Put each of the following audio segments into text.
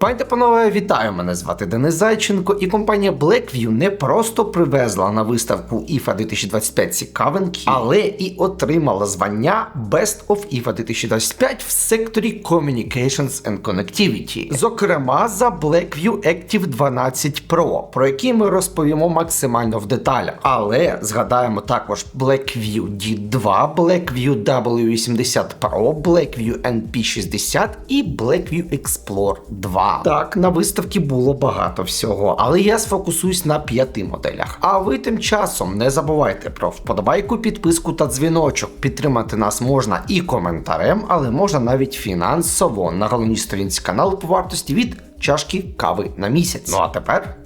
Пані та панове, вітаю! Мене звати Денис Зайченко, і компанія Blackview не просто привезла на виставку IFA 2025 цікавинки, але і отримала звання Best of IFA 2025 в секторі Communications and Connectivity. Зокрема, за Blackview Active 12 Pro, про який ми розповімо максимально в деталях. Але згадаємо також Blackview D2, Blackview W80 Pro, Blackview NP60 і Blackview Explore 2. Так, на виставці було багато всього, але я сфокусуюсь на п'яти моделях. А ви тим часом не забувайте про вподобайку, підписку та дзвіночок. Підтримати нас можна і коментарем, але можна навіть фінансово на головній сторінці каналу по вартості від чашки кави на місяць. Ну а тепер.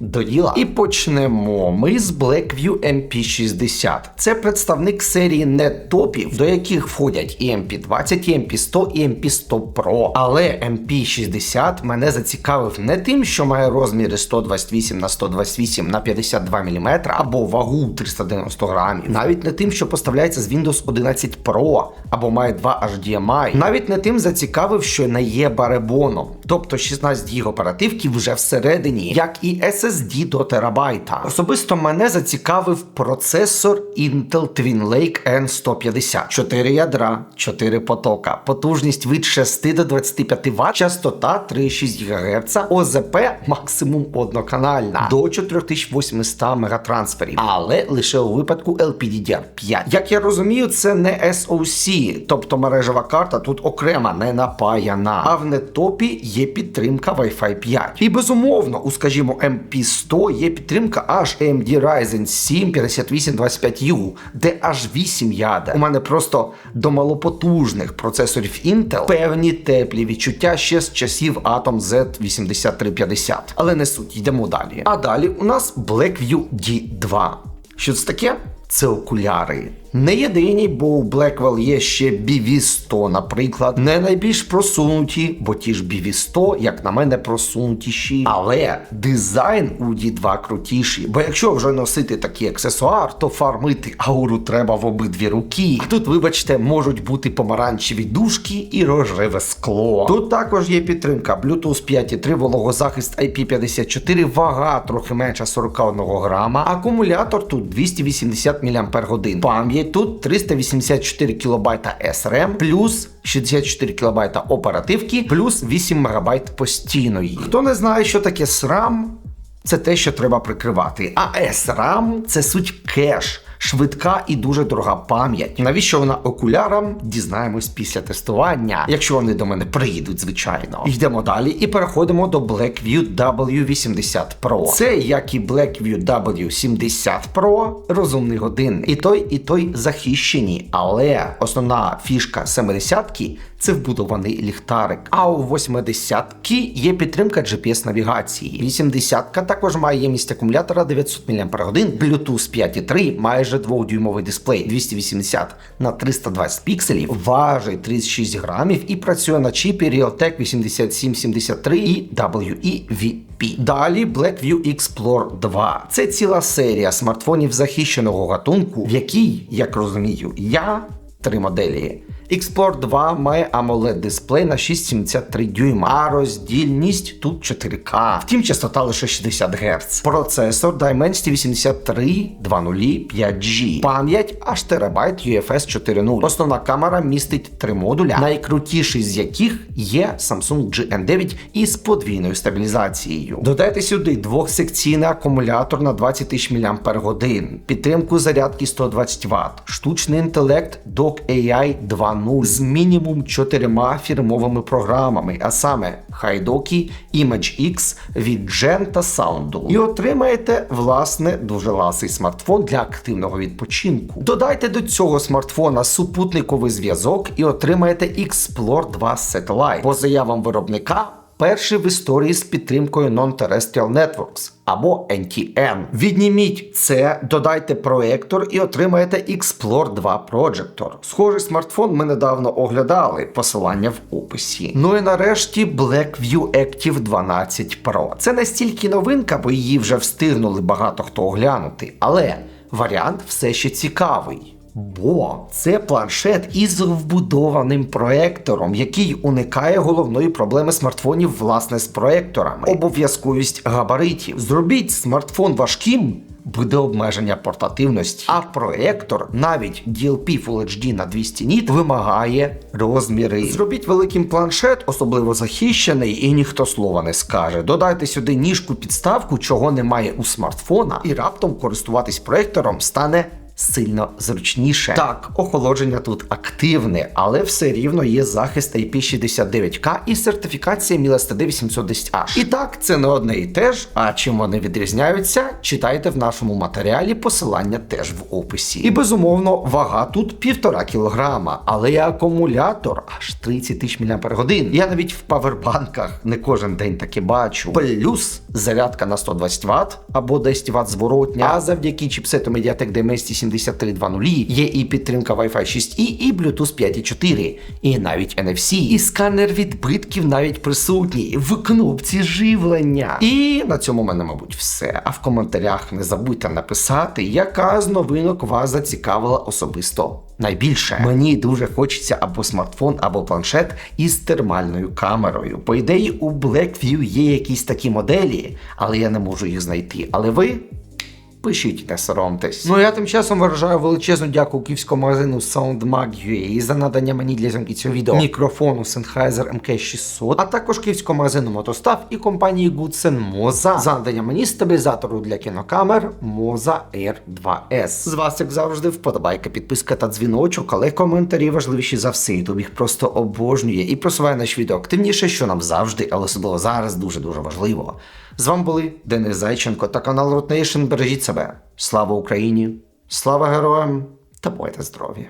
До діла. І почнемо ми з Blackview MP60. Це представник серії не топів, до яких входять і MP20, і MP100, і MP100 Pro. Але MP60 мене зацікавив не тим, що має розміри 128 на 128 на 52 мм або вагу 390 грамів, навіть не тим, що поставляється з Windows 11 Pro або має 2 HDMI, навіть не тим зацікавив, що не є баребоном, тобто 16 ГБ оперативки вже всередині, як і SSD до терабайта. Особисто мене зацікавив процесор Intel Twin Lake N150. 4 ядра, 4 потока, потужність від 6 до 25 Вт, частота 3,6 ГГц, ОЗП максимум одноканальна до 4800 мегатрансферів, але лише у випадку LPDDR5. Як я розумію, це не SoC, тобто мережева карта тут окрема, не напаяна. А в нетопі є підтримка Wi-Fi 5. І безумовно, у скажімо, MP100 є підтримка аж AMD Ryzen 7 5825U, де аж 8 ядер. У мене просто до малопотужних процесорів Intel певні теплі відчуття ще з часів Atom Z8350. Але не суть, йдемо далі. А далі у нас Blackview D2. Що це таке? Це окуляри. Не єдині, бо у Blackwell є ще BV100, наприклад, не найбільш просунуті, бо ті ж BV100, як на мене, просунутіші. Але дизайн у D2 крутіший. Бо якщо вже носити такий аксесуар, то фармити ауру треба в обидві руки. Тут, вибачте, можуть бути помаранчеві дужки і рожеве скло. Тут також є підтримка Bluetooth 5.3, вологозахист IP54, вага трохи менша 41 грама, акумулятор тут 280 мАч. Пам'ять тут 384 кБ SRAM, плюс 64 кБ оперативки, плюс 8 МБ постійної. Хто не знає, що таке SRAM, це те, що треба прикривати. А SRAM – це суть кеш. Швидка і дуже дорога пам'ять. Навіщо вона окулярам? Дізнаємось після тестування, якщо вони до мене приїдуть, звичайно. Йдемо далі і переходимо до Blackview W80 Pro. Це як і Blackview W70 Pro, розумний годинник. І той, і той захищені, але основна фішка 70-ки це вбудований ліхтарик. А у 80-ки є підтримка GPS-навігації. 80-ка також має ємність акумулятора 900 мАч, Bluetooth 5.3, майже 2-дюймовий дисплей 280 на 320 пікселів, важить 36 грамів і працює на чіпі Realtek 8773 і WEVP. Далі Blackview Explore 2. Це ціла серія смартфонів захищеного гатунку, в якій, як розумію, я три моделі. Explore 2 має AMOLED дисплей на 6,73 дюйма, а роздільність тут 4К. Втім, частота лише 60 Гц. Процесор Dimensity 8320 5G. Пам'ять аж терабайт UFS 4.0. Основна камера містить три модуля, найкрутіший з яких є Samsung GN9 із подвійною стабілізацією. Додайте сюди двохсекційний акумулятор на 20 тисяч мАч, підтримку зарядки 120 Вт, штучний інтелект Dock AI 2.0 з мінімум чотирма фірмовими програмами, а саме Хайдокі, ImageX від Gen та Sound. І отримаєте, власне, дуже ласий смартфон для активного відпочинку. Додайте до цього смартфона супутниковий зв'язок і отримаєте Explore 2 Satellite. По заявам виробника. Перший в історії з підтримкою Non-Terrestrial Networks або NTN. Відніміть це, додайте проектор і отримаєте Explore 2 Projector. Схожий смартфон ми недавно оглядали, посилання в описі. Ну і нарешті Blackview Active 12 Pro. Це настільки новинка, бо її вже встигнули багато хто оглянути, але варіант все ще цікавий. Бо це планшет із вбудованим проектором, який уникає головної проблеми смартфонів власне з проекторами. Обов'язковість габаритів. Зробіть смартфон важким. Буде обмеження портативності, а проектор, навіть DLP Full HD на 200 ніт, вимагає розміри. Зробіть великим планшет, особливо захищений, і ніхто слова не скаже. Додайте сюди ніжку підставку, чого немає у смартфона, і раптом користуватись проектором стане сильно зручніше. Так, охолодження тут активне, але все рівно є захист IP69K і сертифікація MIL STD 810H. І так, це не одне і те ж, а чим вони відрізняються, читайте в нашому матеріалі, посилання теж в описі. І безумовно, вага тут півтора кілограма, але і акумулятор аж 30 тисяч мАч. Я навіть в павербанках не кожен день таке бачу. Плюс зарядка на 120 Вт або 10 Вт зворотня, а завдяки чіпсету Mediatek DMS 7320 є і підтримка Wi-Fi 6E, і Bluetooth 5.4, і навіть NFC, і сканер відбитків навіть присутній в кнопці живлення. І на цьому в мене, мабуть, все. А в коментарях не забудьте написати, яка з новинок вас зацікавила особисто найбільше. Мені дуже хочеться або смартфон, або планшет із термальною камерою. По ідеї, у Blackview є якісь такі моделі, але я не можу їх знайти. Але ви. Пишіть, не соромтесь. Ну я тим часом виражаю величезну дяку київському магазину SoundMag.ua за надання мені для зйомки цього відео мікрофону Sennheiser MK600, а також київському магазину Мотостав і компанії Goodsen Moza за надання мені стабілізатору для кінокамер Moza Air 2S. З вас, як завжди, вподобайка, підписка та дзвіночок, але коментарі важливіші за все. Ютуб їх просто обожнює і просуває наші відео активніше, що нам завжди, але особливо зараз дуже дуже важливо. З вами були Денис Зайченко та канал Nation. Бережіть себе. Слава Україні! Слава героям та бойте здорові!